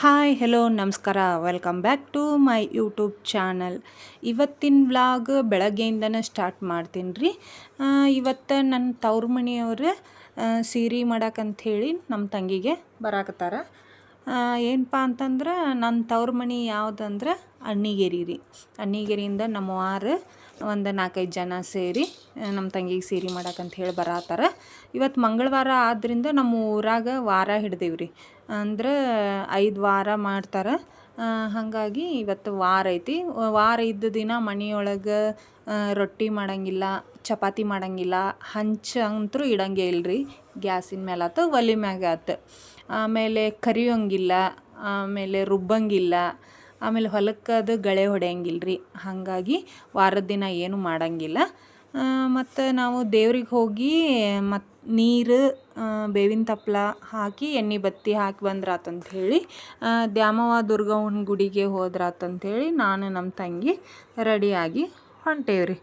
Hi hello ನಮಸ್ಕಾರ. Welcome back to my YouTube channel ಇವತ್ತಿನ vlog ಬೆಳಗ್ಗೆಯಿಂದನೇ ಸ್ಟಾರ್ಟ್ ಮಾಡ್ತೀನಿ ರೀ ಇವತ್ತು ನನ್ನ ತವ್ರ ಮನೆಯವ್ರು ಸೀರೆ ಹೇಳಿ ನಮ್ಮ ತಂಗಿಗೆ ಬರಾಕತ್ತಾರ. ಏನಪ್ಪ ಅಂತಂದ್ರೆ ನನ್ನ ತವ್ರ ಮನೆ ಯಾವುದಂದ್ರೆ ಅಣ್ಣಿಗೇರಿ ರೀ ಅಣ್ಣಿಗೇರಿಯಿಂದ ನಮ್ಮ ವಾರ ಒಂದು ನಾಲ್ಕೈದು ಜನ ಸೇರಿ ನಮ್ಮ ತಂಗಿಗೆ ಸೀರೆ ಹೇಳಿ ಬರತ್ತಾರ ಇವತ್ತು ಮಂಗಳವಾರ ಆದ್ದರಿಂದ ನಮ್ಮ ಊರಾಗ ವಾರ ಹಿಡ್ದೀವಿ ರೀ ಅಂದ್ರೆ ಐದು ವಾರ ಮಾಡ್ತಾರೆ. ಹಾಗಾಗಿ ಇವತ್ತು ವಾರ ಐತಿ. ವಾರ ಇದ್ದ ದಿನ ಮನೆಯೊಳಗೆ ರೊಟ್ಟಿ ಮಾಡಂಗಿಲ್ಲ, ಚಪಾತಿ ಮಾಡಂಗಿಲ್ಲ, ಹಂಚ ಅಂತೂ ಇಡಂಗೇ ಇಲ್ರಿ. ಗ್ಯಾಸಿನ ಮೇಲೆ ಆತು, ಒಲೆ ಮ್ಯಾಗ ಆತು. ಆಮೇಲೆ ಕರಿಯೋಂಗಿಲ್ಲ, ಆಮೇಲೆ ರುಬ್ಬಂಗಿಲ್ಲ, ಆಮೇಲೆ ಹೊಲಕ್ಕೆ ಅದು ಗಳೆ ಹೊಡೆಯಂಗಿಲ್ಲ ರೀ ಹಾಗಾಗಿ ವಾರದ ದಿನ ಏನು ಮಾಡಂಗಿಲ್ಲ. ಮತ್ತು ನಾವು ದೇವ್ರಿಗೆ ಹೋಗಿ ಮತ್ತು ನೀರು ಬೇವಿನ ತಪ್ಪಲ ಹಾಕಿ ಎಣ್ಣೆ ಬತ್ತಿ ಹಾಕಿ ಬಂದ್ರಾತಂತ ಹೇಳಿ ದ್ಯಾಮವ್ವ ದುರ್ಗವ್ವನ ಗುಡಿಗೆ ಹೋದ್ರಾತಂಥೇಳಿ ನಾನು ನಮ್ಮ ತಂಗಿ ರೆಡಿಯಾಗಿ ಹೊಂಟೇವ್ರಿ.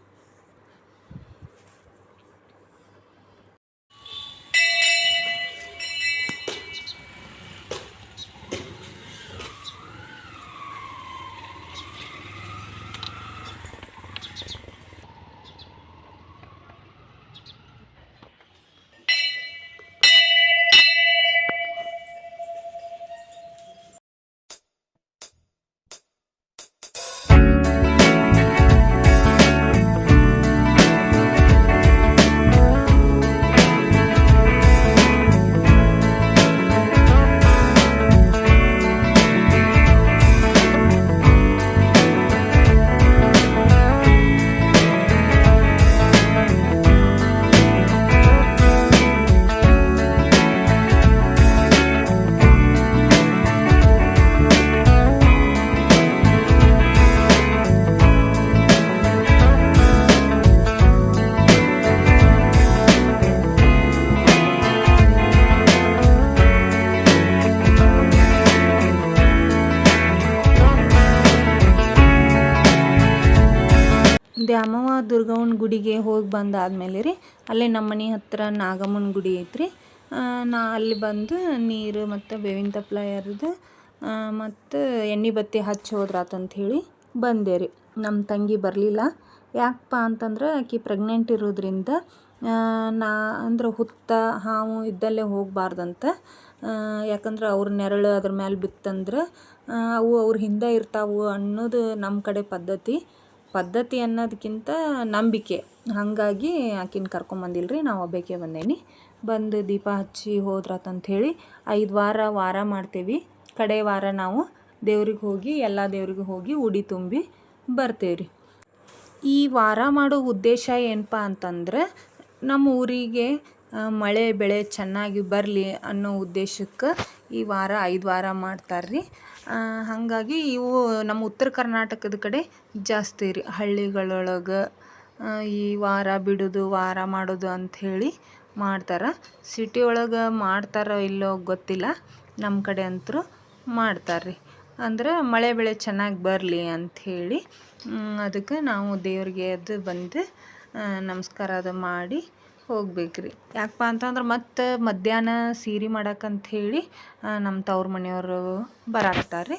ಮೇಲೆ ಬಂದಾದ್ಮೇಲೆ ರೀ, ಅಲ್ಲೇ ನಮ್ಮ ಮನೆ ಹತ್ತಿರ ನಾಗಮ್ಮನ ಗುಡಿ ಐತ್ರಿ. ನಾ ಅಲ್ಲಿ ಬಂದು ನೀರು ಮತ್ತು ಬೇವಿನ ತಪ್ಪಲ ಎರೆದು ಮತ್ತು ಎಣ್ಣೆ ಬತ್ತಿ ಹಚ್ಚಿ ಹೋದ್ರಾತಂತ ಹೇಳಿ ಬಂದೆ ರೀ. ನಮ್ಮ ತಂಗಿ ಬರಲಿಲ್ಲ. ಯಾಕಪ್ಪ ಅಂತಂದ್ರೆ ಆಕೆ ಪ್ರೆಗ್ನೆಂಟ್ ಇರೋದ್ರಿಂದ ನಾ ಅಂದ್ರೆ ಹುತ್ತ, ಹಾವು ಇದ್ದಲ್ಲೇ ಹೋಗಬಾರ್ದಂತ ಯಾಕಂದ್ರೆ ಅವ್ರ ನೆರಳು ಅದ್ರ ಮೇಲೆ ಬಿತ್ತಂದ್ರೆ ಅವು ಅವ್ರ ಹಿಂದೆ ಇರ್ತಾವು ಅನ್ನೋದು ನಮ್ಮ ಕಡೆ ಪದ್ಧತಿ. ಪದ್ಧತಿ ಅನ್ನೋದಕ್ಕಿಂತ ನಂಬಿಕೆ. ಹಾಗಾಗಿ ಆಕಿನ ಕರ್ಕೊಂಬಂದಿಲ್ರಿ ನಾವು ಒಬ್ಬಾಕೆ ಬಂದೇನಿ. ಬಂದು ದೀಪ ಹಚ್ಚಿ ಹೋದ್ರತಂಥೇಳಿ ಐದು ವಾರ ವಾರ ಮಾಡ್ತೇವೆ. ಕಡೆ ವಾರ ನಾವು ದೇವ್ರಿಗೆ ಹೋಗಿ, ಎಲ್ಲ ದೇವ್ರಿಗೆ ಹೋಗಿ ಉಡಿ ತುಂಬಿ ಬರ್ತೇವೆ ರೀ ಈ ವಾರ ಮಾಡೋ ಉದ್ದೇಶ ಏನಪ್ಪ ಅಂತಂದ್ರೆ ನಮ್ಮ ಊರಿಗೆ ಮಳೆ ಬೆಳೆ ಚೆನ್ನಾಗಿ ಬರಲಿ ಅನ್ನೋ ಉದ್ದೇಶಕ್ಕೆ ಈ ವಾರ ಐದು ವಾರ ಮಾಡ್ತಾರೆ ರೀ ಹಾಗಾಗಿ ಇವು ನಮ್ಮ ಉತ್ತರ ಕರ್ನಾಟಕದ ಕಡೆ ಜಾಸ್ತಿ ರೀ ಹಳ್ಳಿಗಳೊಳಗೆ. ಈ ವಾರ ಬಿಡೋದು, ವಾರ ಮಾಡೋದು ಅಂಥೇಳಿ ಮಾಡ್ತಾರೆ. ಸಿಟಿ ಒಳಗೆ ಮಾಡ್ತಾರೋ ಇಲ್ಲೋ ಗೊತ್ತಿಲ್ಲ. ನಮ್ಮ ಕಡೆ ಅಂತೂ ಮಾಡ್ತಾರೆ ರೀ ಅಂದ್ರೆ ಮಳೆ ಬೆಳೆ ಚೆನ್ನಾಗಿ ಬರಲಿ ಅಂಥೇಳಿ ಅದಕ್ಕೆ ನಾವು ದೇವ್ರಿಗೆ ಅದು ಬಂದು ನಮಸ್ಕಾರ ಅದು ಮಾಡಿ ಹೋಗ್ಬೇಕ್ರಿ. ಯಾಕಪ್ಪ ಅಂತಂದ್ರೆ ಮತ್ತೆ ಮಧ್ಯಾಹ್ನ ಸೀರೆ ಮಾಡಕ್ಕಂಥೇಳಿ ನಮ್ಮ ತವ್ರ ಮನೆಯವರು ಬರಾಕ್ತಾರೆ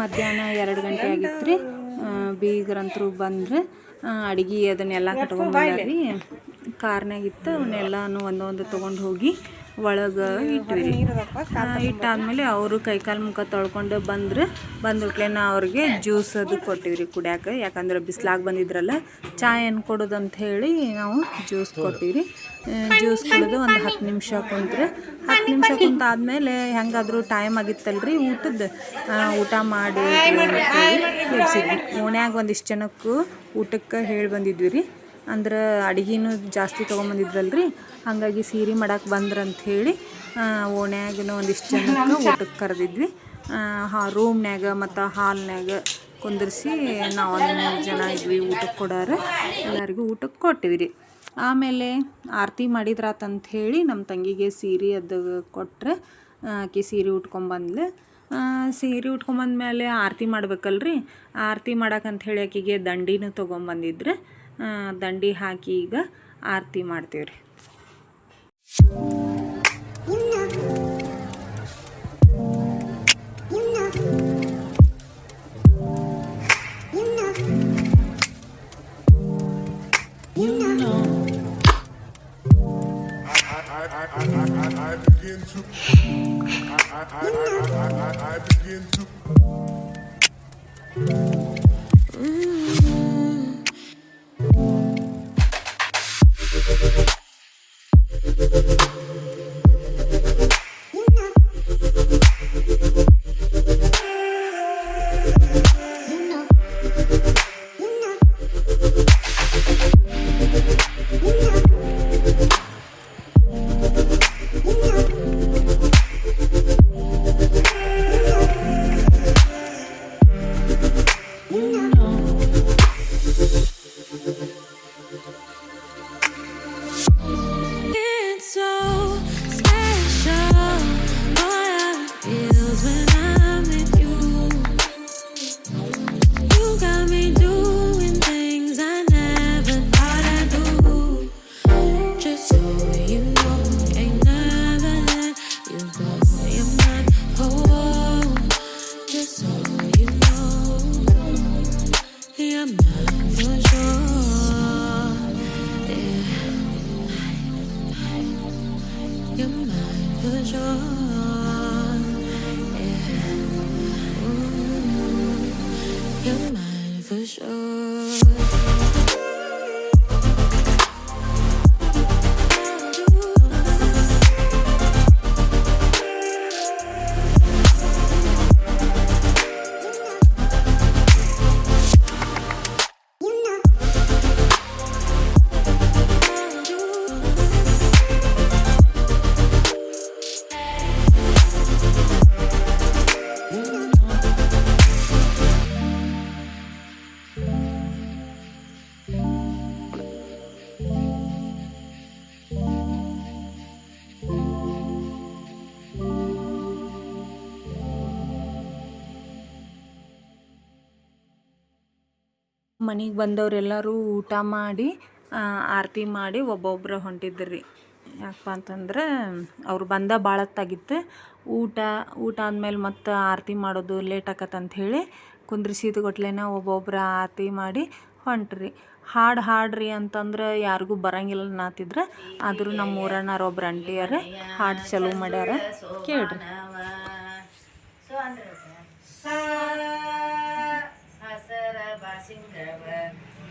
ಮಧ್ಯಾಹ್ನ ಎರಡು ಗಂಟೆ ಆಗಿತ್ತು ರೀ ಬೀಗರಂತರು ಬಂದ್ರೆ ಅಡ್ಗೆ ಅದನ್ನೆಲ್ಲ ಕಟ್ಕೊಂಡ್ಬಂದಾರಿ ಕಾರ್ನಾಗಿತ್ತು ಅವನ್ನೆಲ್ಲನೂ ಒಂದೊಂದು ತೊಗೊಂಡು ಹೋಗಿ ಒಳಗೆ ಇಟ್ವಿ ರೀ ಇಟ್ಟಾದ್ಮೇಲೆ ಅವರು ಕೈಕಾಲು ಮುಖ ತೊಳ್ಕೊಂಡು ಬಂದ್ರೆ ಬಂದ್ಬಿಟ್ಲೆ ನಾ ಅವ್ರಿಗೆ ಜ್ಯೂಸ್ ಅದು ಕೊಟ್ಟಿವಿ ರೀ ಕುಡ್ಯಾಕ. ಯಾಕಂದ್ರೆ ಬಿಸ್ಲಾಗ ಬಂದಿದ್ರಲ್ಲ ಚಾ ಏನು ಕೊಡೋದು ಅಂತ ಹೇಳಿ ನಾವು ಜ್ಯೂಸ್ ಕೊಟ್ಟಿವಿ ರೀ ಜ್ಯೂಸ್ ಕುಡಿದು ಒಂದು ಹತ್ತು ನಿಮಿಷ ಕುಂತ್ರೆ. ಹತ್ತು ನಿಮಿಷ ಕುಂತಾದ್ಮೇಲೆ ಹೆಂಗಾದರೂ ಟೈಮ್ ಆಗಿತ್ತಲ್ರಿ ಊಟದ ಊಟ ಮಾಡಿ ಓಣ್ಯಾಗ ಒಂದಿಷ್ಟು ಜನಕ್ಕೂ ಊಟಕ್ಕೆ ಹೇಳಿ ಬಂದಿದ್ವಿ ರೀ ಅಂದ್ರೆ ಅಡುಗೆನೂ ಜಾಸ್ತಿ ತೊಗೊಂಬಂದಿದ್ರಲ್ರಿ. ಹಾಗಾಗಿ ಸೀರೆ ಮಾಡಕ್ಕೆ ಬಂದ್ರಂತ ಹೇಳಿ ಓಣ್ಯಾಗಿನ ಒಂದಿಷ್ಟು ಜನಕ್ಕೆ ಊಟಕ್ಕೆ ಕರೆದಿದ್ವಿ. ಹಾ, ರೂಮ್ನ್ಯಾಗ ಮತ್ತು ಹಾಲ್ನ್ಯಾಗ ಕುಂದಿರಿಸಿ ನಾವು ಒಂದು ಜನ ಇದ್ವಿ ಊಟಕ್ಕೆ ಕೊಡೋರು. ಎಲ್ಲರಿಗೂ ಊಟಕ್ಕೆ ಕೊಟ್ಟಿವಿ ರೀ ಆಮೇಲೆ ಆರತಿ ಮಾಡಿದ್ರಾತಂತ ಹೇಳಿ ನಮ್ಮ ತಂಗಿಗೆ ಸೀರೆ ಅದು ಕೊಟ್ಟರೆ ಆಕೆ ಸೀರೆ ಉಟ್ಕೊಂಬಂದ್ಲು ಸೀರೆ ಉಟ್ಕೊಂಬಂದ್ಮೇಲೆ ಆರತಿ ಮಾಡ್ಬೇಕಲ್ರಿ. ಆರತಿ ಮಾಡಕ್ಕಂತ ಹೇಳಿ ಆಕೆಗೆ ದಂಡಿನೂ ತೊಗೊಂಬಂದಿದ್ರೆ. ದಂಡಿ ಹಾಕಿ ಈಗ ಆರತಿ ಮಾಡ್ತೀವಿ ರೀ I, I, I, I, I, I begin to. ಮನೆಗೆ ಬಂದವರೆಲ್ಲರೂ ಊಟ ಮಾಡಿ ಆರತಿ ಮಾಡಿ ಒಬ್ಬೊಬ್ರು ಹೊಂಟಿದ್ರಿ. ಯಾಕಪ್ಪ ಅಂತಂದ್ರೆ ಅವ್ರು ಬಂದ ಭಾಳ ಹೊತ್ತಾಗಿತ್ತು. ಊಟ ಊಟ ಆದ್ಮೇಲೆ ಮತ್ತೆ ಆರತಿ ಮಾಡೋದು ಲೇಟ್ ಆಕತ್ತೆ ಅಂಥೇಳಿ ಕುಂದ್ರಿಸಿದ ಗಟ್ಲೆನ ಒಬ್ಬೊಬ್ರು ಆರತಿ ಮಾಡಿ ಹೊಂಟ್ರಿ. ಹಾಡು ಹಾಡ್ರಿ ಅಂತಂದ್ರೆ ಯಾರಿಗೂ ಬರಂಗಿಲ್ಲ ನಾತಿದ್ರೆ. ಆದರೂ ನಮ್ಮ ಊರಣ್ಣಾರ ಒಬ್ರು ಅಂಟಿಯಾರ. ಹಾಡು ಚಲೋ ಮಾಡ್ಯಾರ. ಕೇಳ್ರಿ ಹಸರ ಬಾಸಿಂಗವ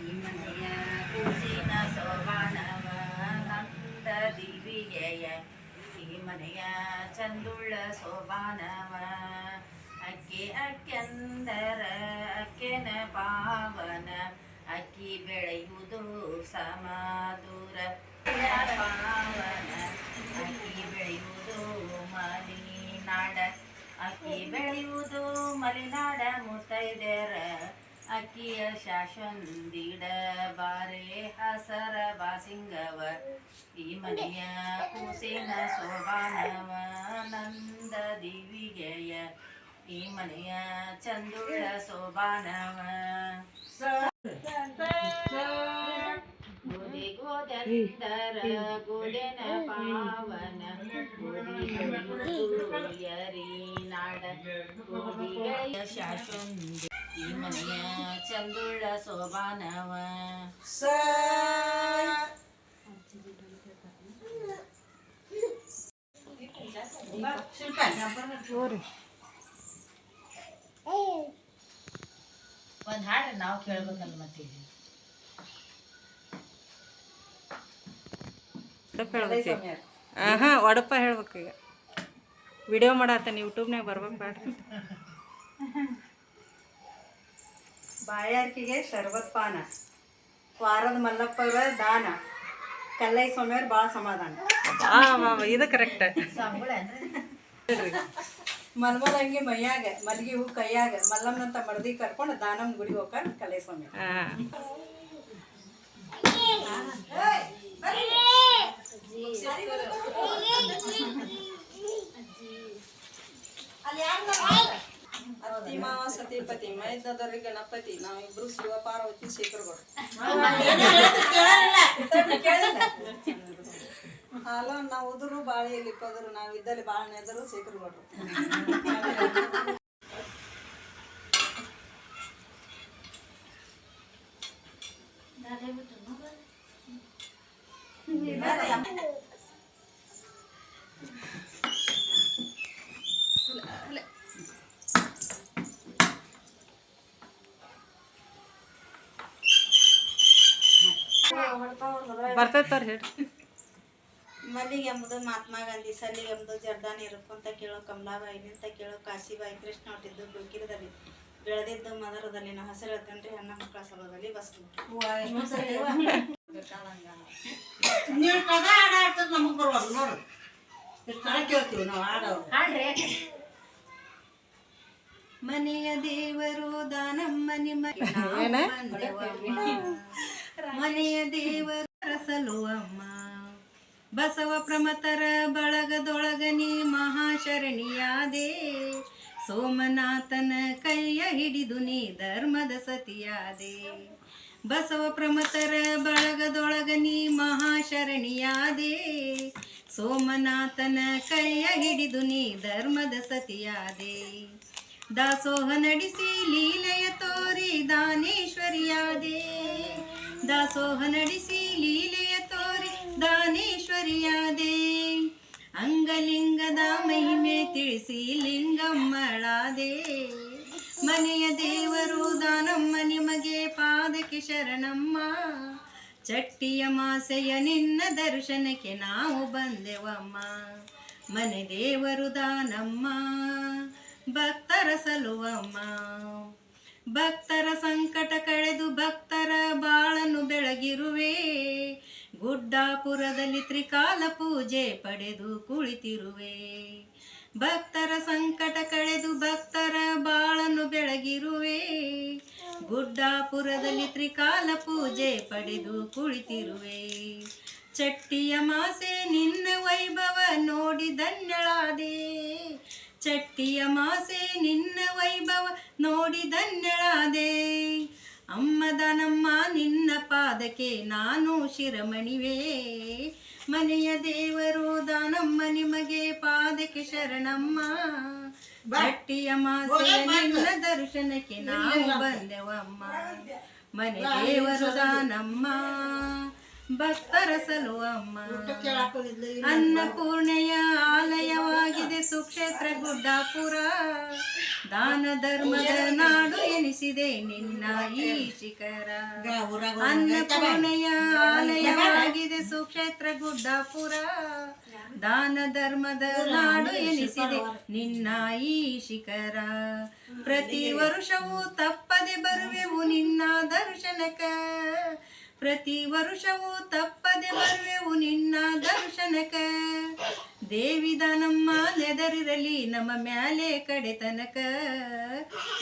ಈ ಮನೆಯ ಕೂಸಿನ ಸೋಬಾಣವ ನಂದ ದಿವಿಗೆಯ ಈ ಮನೆಯ ಚಂದುಳ್ಳ ಸೋಬಾನವ. ಅಕ್ಕಿ ಅಕ್ಕೆಂದರ ಅಕ್ಕೆನ ಪಾವನ. ಅಕ್ಕಿ ಬೆಳೆಯುವುದು ಸಮಾದೂರ ಪಾವನ ಅಕ್ಕಿ ಬೆಳೆಯುವುದು ಮಲೆನಾಡ. ಅಕ್ಕಿ ಬೆಳೆಯುವುದು ಮಲೆನಾಡ ಮುತ್ತೈದೆರ ಅಕ್ಕಿಯ ಶಾಶ್ವಂದಿಡ ಬಾರೆ ಹಸರ ಬಾಸಿಂಗವ. ಈ ಮನೆಯ ಕೂಸಿನ ಸೋಬಾನವ ನಂದ ಈ ಮನೆಯ ಚಂದುಳ ಸೋಬಾನವ ಗೋಧಿ ಗೋದಂದರ ಗೋದೆನ ಪಾವನ, ಗೋಧಿ ಯರಿ ನಾಡ ಗೋದಿಯ ಶಾಸೊಂದಿ ಈ ಮನೆಯ ಚಂದುಳ ಸೋಬಾನವ ಒಂದ್ ಹಾಡ್ರಿ ನಾವು ಕೇಳ್ಬೇಕಲ್ಲ ಮತ್ತೆ ಹಾಂ ಒಡಪ ಹೇಳ್ಬೇಕು ಈಗ. ವಿಡಿಯೋ ಮಾಡತ್ತಾನೆ ಯೂಟ್ಯೂಬ್ನಾಗ ಬರ್ಬೇಕು ಬೇಡ್ರಿ ಬಾಯಾರಿಕೆಗೆ ಶರ್ಬತ್ ಪಾನ ವಾರದ ಮಲ್ಲಪ್ಪರ ದಾನ. ಕಲ್ಲೈ ಸ್ವಾಮಿಯವ್ರು ಭಾಳ ಸಮಾಧಾನ. ಇದು ಕರೆಕ್ಟ್ ಸಂಬಳ ಅಂದ್ರೆ ಮಲ್ಮಲಂಗಿ ಮೈಯಾಗ ಮಲ್ಗಿ ಹೂ ಕೈಯಾಗ ಮಲ್ಲಮ್ಮನಂತ ಮಡದಿ ಕರ್ಕೊಂಡು ದಾನಮ್ ಗುಡಿ ಹೋಗ್ಕೊಂಡು ಕಲೆ ಸ್ವಾಮಿ. ಅತ್ತಿ ಮಾವ ಸತಿಪತಿ ಮೈದದವ್ರಿ ಗಣಪತಿ ನಾವಿಬ್ರು ಶಿವ ಪಾರ್ವತಿ ಶೇಖರ್ಗಳು ಹಾಲ ನಾವು ಉದುರು ಬಾಳೆ ಇಲ್ಲಿ ಪದರು ನಾವು ಇದ್ದಲ್ಲಿ ಬಾಳೆ ನೆದರು ಸೀಕರು ಕೊಡ್ರು ಬರ್ತೈತಾರ ಹೇಳಿ ಮಲ್ಲಿಗೆ ಎಂಬುದು ಮಹಾತ್ಮ ಗಾಂಧಿ ಸಲ್ಲಿಗೆ ಎಂಬುದು ಜರ್ದಾನ್ ಇರುಕೊಂತ ಕೇಳೋ ಕಮಲಾಬಾಯಿ ನಿಂತ ಕೇಳೋ ಕಾಶಿಬಾಯಿ ಕೃಷ್ಣ ಹುಟ್ಟಿದ್ದು ಗುಲ್ಕಿರದಲ್ಲಿ. ಬೆಳೆದಿದ್ದು ಮದರದಲ್ಲಿ. ನಾ ಹಸಿರು ಹೇಳ್ತೇನ್ರಿ ಅಣ್ಣ ಮಕ್ಕಳ ಸಲದಲ್ಲಿ ಬಸ್ ನೀವು ಕದ ಹಾಡು ಆಡ್ತದ ನಮಗೆ ಬರ್ಬೋದು ನೋಡು. ಎಷ್ಟು ಕಡೆ ಕೇಳ್ತೀವಿ ನಾವು ಹಾಡೋರು ಹಾಡ್ರಿ ಮನೆಯ ದೇವರು ದಾನಮ್ಮ ನಿಮ್ಮ. ಮನೆಯ ದೇವರು ರಸಲುವಮ್ಮ ಬಸವ ಪ್ರಮತರ ಬಳಗದೊಳಗನಿ ಮಹಾಶರಣಿಯಾದೆ. ಸೋಮನಾಥನ ಕೈಯ ಹಿಡಿದು ನೀ ಧರ್ಮದ ಸತಿಯಾದೆ. ಬಸವ ಪ್ರಮತರ ಬಳಗದೊಳಗನಿ ಮಹಾಶರಣಿಯಾದೆ. ಸೋಮನಾಥನ ಕೈಯ ಹಿಡಿದು ನೀ ಧರ್ಮದ ಸತಿಯಾದೆ. ದಾಸೋಹ ನಡೆಸಿ ಲೀಲೆಯ ತೋರಿ ದಾನೇಶ್ವರಿಯಾದೆ. ದಾಸೋಹ ನಡೆಸಿ ಲೀಲೆಯ ದಾನೇಶ್ವರಿಯಾದೆ. ಅಂಗಲಿಂಗದ ಮಹಿಮೆ ತಿಳಿಸಿ ಲಿಂಗಮ್ಮಳಾದೆ. ಮನೆಯ ದೇವರು ದಾನಮ್ಮ ನಿಮಗೆ ಪಾದಕ್ಕೆ ಶರಣಮ್ಮ. ಚಟ್ಟಿಯ ಮಾಸೆಯ ನಿನ್ನ ದರ್ಶನಕ್ಕೆ ನಾವು ಬಂದೆವಮ್ಮ. ಮನೆ ದೇವರು ದಾನಮ್ಮ, ಭಕ್ತರ ಸಲುವಮ್ಮ. ಭಕ್ತರ ಸಂಕಟ ಕಳೆದು ಭಕ್ತರ ಬಾಳನ್ನು ಬೆಳಗಿರುವೆ. ಗುಡ್ಡಾಪುರದಲ್ಲಿ ತ್ರಿಕಾಲ ಪೂಜೆ ಪಡೆದು ಕುಳಿತಿರುವೆ. ಭಕ್ತರ ಸಂಕಟ ಕಳೆದು ಭಕ್ತರ ಬಾಳನ್ನು ಬೆಳಗಿರುವೆ. ಗುಡ್ಡಾಪುರದಲ್ಲಿ ತ್ರಿಕಾಲ ಪೂಜೆ ಪಡೆದು ಕುಳಿತಿರುವೆ. ಚಟ್ಟಿಯ ಮಾಸೆ ನಿನ್ನ ವೈಭವ ನೋಡಿ ಧನ್ಯಳಾದೆ. ಚಟ್ಟಿಯ ಮಾಸೆ ನಿನ್ನ ವೈಭವ ನೋಡಿ ಧನ್ಯಳಾದೆ. ಅಮ್ಮದನಮ್ಮ ನಿನ್ನ ಪಾದಕ್ಕೆ ನಾನು ಶಿರಮಣಿವೇ. ಮನೆಯ ದೇವರು ದಾನಮ್ಮ ನಿಮಗೆ ಪಾದಕ್ಕೆ ಶರಣಮ್ಮ. ಚಟ್ಟಿಯ ಮಾಸೆ ನಿನ್ನ ದರ್ಶನಕ್ಕೆ ನಾವು ಬಂದೆವಮ್ಮ. ಮನೆ ದೇವರು ದಾನಮ್ಮ. ಭಕ್ತರ ಅಮ್ಮ ಅನ್ನಪೂರ್ಣೆಯ ಆಲಯವಾಗಿದೆ ಸುಕ್ಷೇತ್ರ ಗುಡ್ಡಾಪುರ. ದಾನ ಧರ್ಮದ ನಾಡು ಎನಿಸಿದೆ ನಿನ್ನ ಈ ಶಿಖರ. ಅನ್ನಪೂರ್ಣೆಯ ಆಲಯವಾಗಿದೆ ಸುಕ್ಷೇತ್ರ ಗುಡ್ಡಾಪುರ. ದಾನ ಧರ್ಮದ ನಾಡು ಎನಿಸಿದೆ ನಿನ್ನ ಈ ಶಿಖರ. ಪ್ರತಿ ವರ್ಷವೂ ತಪ್ಪದೆ ಬರುವೆವು ನಿನ್ನ ದರ್ಶನಕ. ಪ್ರತಿ ವರುಷವೂ ತಪ್ಪದೆ ಬರುವೆವು ನಿನ್ನ ದರ್ಶನಕ ದೇವಿದ ನಮ್ಮ ನೆದರಿರಲಿ, ನಮ್ಮ ಮ್ಯಾಲೆ ಕಡೆ ತನಕ.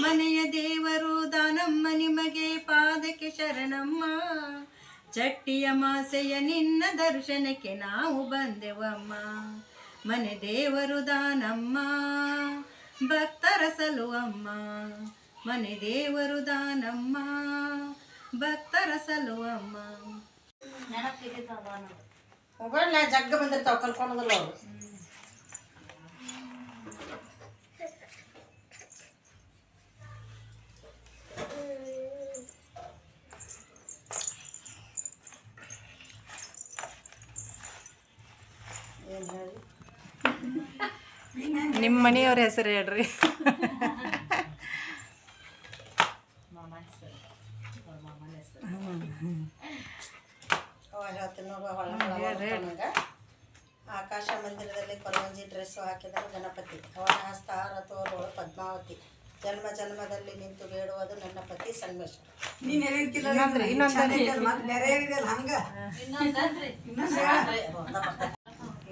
ಮನೆಯ ದೇವರು ದಾನಮ್ಮ, ನಿಮಗೆ ಪಾದಕ್ಕೆ ಶರಣಮ್ಮ. ಚಟ್ಟಿಯ ಮಾಸೆಯ ನಿನ್ನ ದರ್ಶನಕ್ಕೆ ನಾವು ಬಂದೆವಮ್ಮ. ಮನೆ ದೇವರು ದಾನಮ್ಮ, ಭಕ್ತರ ಸಲುವಮ್ಮ. ಮನೆ ದೇವರು ದಾನಮ್ಮ ಭಕ್ತರ ಸಲುವಮ್ಮ. ಮೊಬೈಲ್ ಜಗ್ಗ ಬಂದಿರ್ತಾವ ಕಲ್ಕೊಂಡದಲ್ಲ ಅವ್ರು. ನಿಮ್ಮ ಮನೆಯವ್ರ ಹೆಸರು ಹೇಳ್ರಿ.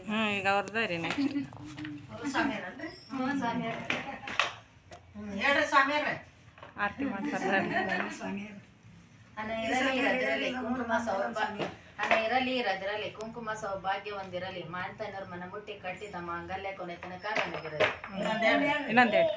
ಹ್ಞೂ ಈಗ ಅವ್ರದ್ದು ರೀ ನೆಕ್ಸ್ಟ್ ಹೇಳ್ರಿ ಸ್ವಾಮಿಯರ ಆರತಿ ಮಾಡ್ತಾರೆ ಹಣ ಇರಲಿ ಕುಂಕುಮ ಸೌಭಾಗ್ಯ. ಹಣ ಇರಲಿ ರಜರಲಿ ಕುಂಕುಮ ಸೌಭಾಗ್ಯ ಒಂದಿರಲಿ. ಮಾಡ್ತಾನವ್ರ ಮನಮುಟ್ಟಿ ಕಟ್ಟಿದ ಮಾಂಗಲ್ಯ ಕೊನೆ ತನಕ ನನಗಿರಲಿ. ಇನ್ನೊಂದು ಹೇಳಿ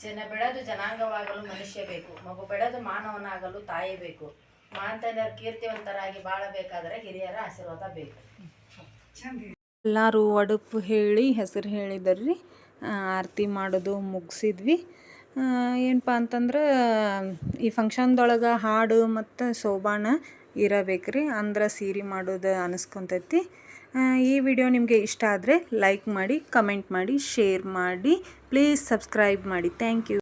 ಜನ ಬೆಳೆದು ಜನಾಂಗವಾಗಲು ಮನುಷ್ಯ ಬೇಕು ಮಗು ಬೆಳೆದು ಮಾನವನಾಗಲು ತಾಯಿ ಬೇಕು. ಮಾಂತನರ್ ಕೀರ್ತಿವಂತರಾಗಿ ಬಾಳಬೇಕಾದರೆ ಹಿರಿಯರ ಆಶೀರ್ವಾದ ಬೇಕು. ಎಲ್ಲರೂ ಒಡಪು ಹೇಳಿ ಹೆಸರು ಹೇಳಿದರ್ರಿ ಆರತಿ ಮಾಡೋದು ಮುಗಿಸಿದ್ವಿ. ಏನಪ್ಪ ಅಂತಂದ್ರೆ ಈ ಫಂಕ್ಷನ್ದೊಳಗೆ ಹಾಡು ಮತ್ತು ಸೋಬಾಣ ರೀ ಅಂದ್ರೆ ಸೀರೆ ಮಾಡೋದು ಅನಿಸ್ಕೊಂತೈತಿ. ಈ ವಿಡಿಯೋ ನಿಮಗೆ ಇಷ್ಟ ಆದರೆ ಲೈಕ್ ಮಾಡಿ ಕಮೆಂಟ್ ಮಾಡಿ ಶೇರ್ ಮಾಡಿ ಪ್ಲೀಸ್ ಸಬ್ಸ್ಕ್ರೈಬ್ ಮಾಡಿ. Thank you